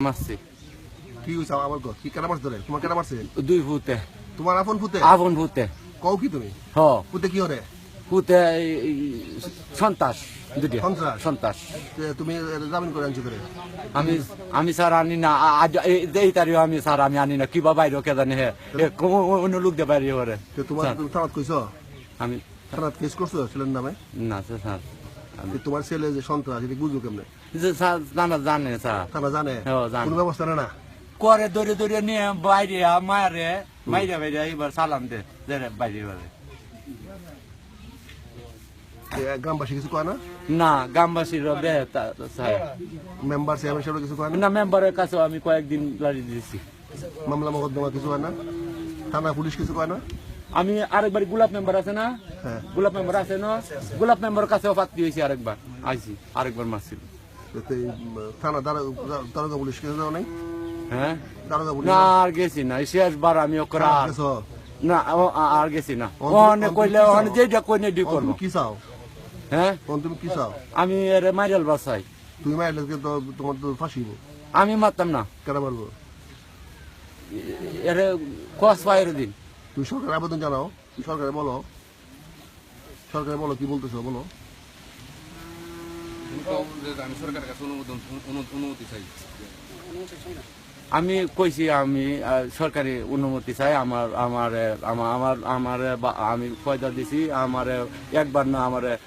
মারছে। কি হইছে? আবার কি কেন মারছে তোরে? তোমার কেন মারছে? দুই ফুটে তোমার আপন ফুতে আগুন ফুটে কও কি তুমি? হ। ফুতে কি হরে এই সন্তাস দুটি? সন্তাস তুমি জামিন করে আনছো তোরে? আমি আমি স্যার আনি না। আজ এই- এই তারিখ আমি স্যার আমি আনি না। কিবা বাইরে কে জানি হে। অন্য লোক দিয়ে বাইরে হরে তোমার তুমি থানাত কইছো? আমি থানাত কেস করছ ছেলের নামে? না স্যার আমি যে তোমার ছেলে যে সন্ত্রাস এটা কেমনে? জানা জানে স্যার। থানা জানে? কোনো ব্যবস্থা না? করে দৌড়ে দৌড়ে নিয়ে বাইরে মারে বাইরে এবার সালাম দে বাইরে বাইরে গ্রামবাসী কিছু কয় না? না গ্রামবাসীর মেম্বার চেয়ারম্যান কিছু কয় না? না মেম্বারের কাছেও আমি কয়েকদিন লাড়ি দিয়েছি। মামলা মকদ্দমা কিছু হয় না? থানা পুলিশ কিছু কয় না? আমি আরেকবার গোলাপ মেম্বার আছে না? হ্যাঁ। গোলাপ মেম্বার আছে না? গোলাপ মেম্বার কাছেও পাত্তি হয়েছি আরেকবার। আইছি আরেকবার মারছিল থানা দারোগা দারোগা পুলিশ কিছু নাই? হ্যাঁ? দারোগা পুলিশ না আর গেছি না। শেষবার আমি ওকে? না আর গেছি না। ওখানে কইলে ওখানে যেটা ডি করব। কি চাও? হ্যাঁ? তুমি কি চাও? আমি এর মাইরাল বাসাই। তুমি তোমার তো আমি মারতাম না। কেন মারবো? এর কস পায়ের দিন। তুমি সরকারের আবেদন জানাও। সরকারে বলো। সরকারে বলো কি বলতেছো বলো। আমি সরকারের কাছে অনুমোদন অনুমতি চাই। আমি কইছি আমি সরকারি অনুমতি চাই। আমার আমার আমার আমার আমার বা- আমি পয়দা দিছি। আমার একবার না আমার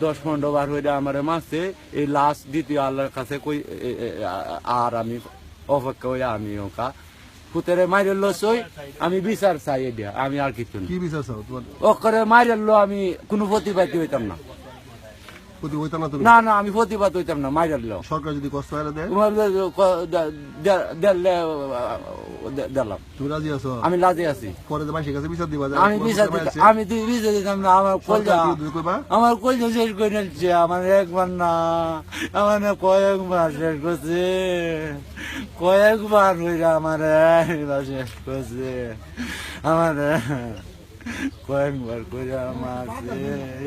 দশ পনেরো বার হইলে আমার মাসে এই লাস্ট দ্বিতীয় আল্লাহর কাছে কই আর আমি অপেক্ষা হইয়া আমি ওকা পুতেরে মাইরে লসই আমি বিচার চাই এটা আমি আর কিছু না। কি বিচার চাও তোমার? ওকরে মাইরে লো আমি কোনো প্রতিবাদী হইতাম না। হইতাম না তুমি? না না আমি প্রতিবাদ হইতাম না মাইরে লো সরকার যদি কষ্ট হয় দেয়? দিলাম। তুমি রাজি আছো? আমি লাজে আছি। পরে মানুষের কাছে বিচার দিবা আমি বিচার আমি তুই বিচার দিতাম না আমার সরকার কলজা কি উদ্যোগ করবা? আমার কলজা শেষ করে নিচ্ছে আমার একবার না আমার কয়েকবার শেষ করছে। কয়েকবার হইরা আমার শেষ করছে। আমার কয়েকবার করে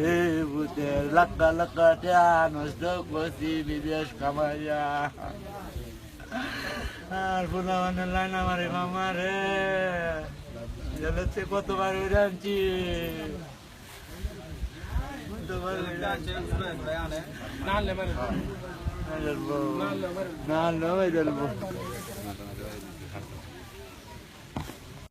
এ বুতে লাক্কা লাক্কা নষ্ট করছি বিদেশ কামাইয়া আর মানে লাইন আমার মামা রে জলেতে কতবার উড়াচ্ছি কতবার উড়াচ্ছি নালে মারে নালে মারে